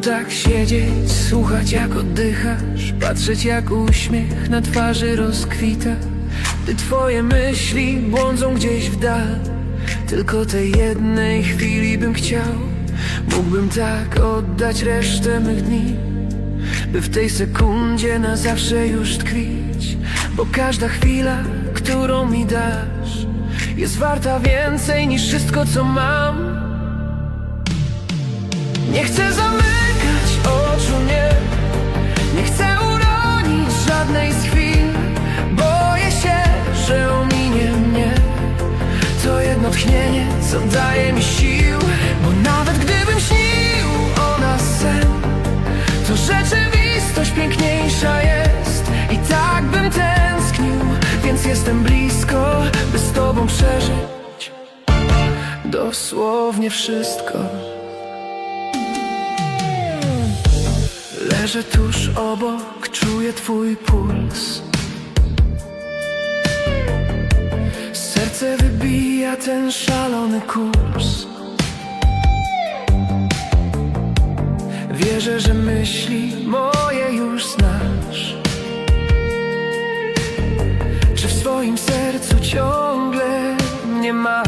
tak siedzieć, słuchać jak oddychasz Patrzeć jak uśmiech na twarzy rozkwita. Gdy twoje myśli błądzą gdzieś w dal Tylko tej jednej chwili bym chciał. Mógłbym tak oddać resztę mych dni By w tej sekundzie na zawsze już tkwić Bo każda chwila, którą mi dasz Jest warta więcej niż wszystko co mam. Nie chcę co daje mi sił Bo nawet gdybym śnił o nas sen To rzeczywistość piękniejsza jest I tak bym tęsknił Więc jestem blisko, by z tobą przeżyć Dosłownie wszystko. Leżę tuż obok, czuję twój puls ten szalony kurs Wierzę, że myśli moje już znasz Czy w swoim sercu ciągle mnie masz?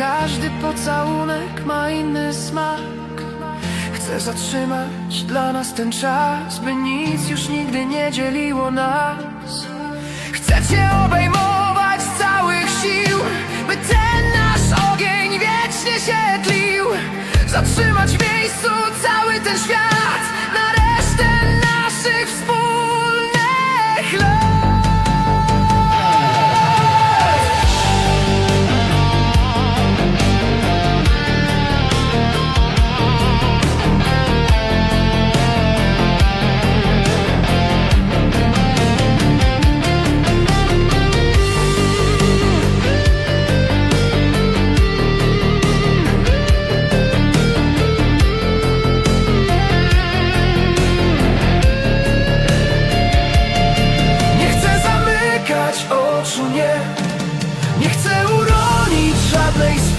Każdy pocałunek ma inny smak. Chcę zatrzymać dla nas ten czas By nic już nigdy nie dzieliło nas. Chcę cię obejmować oczu nie. Nie chcę uronić żadnej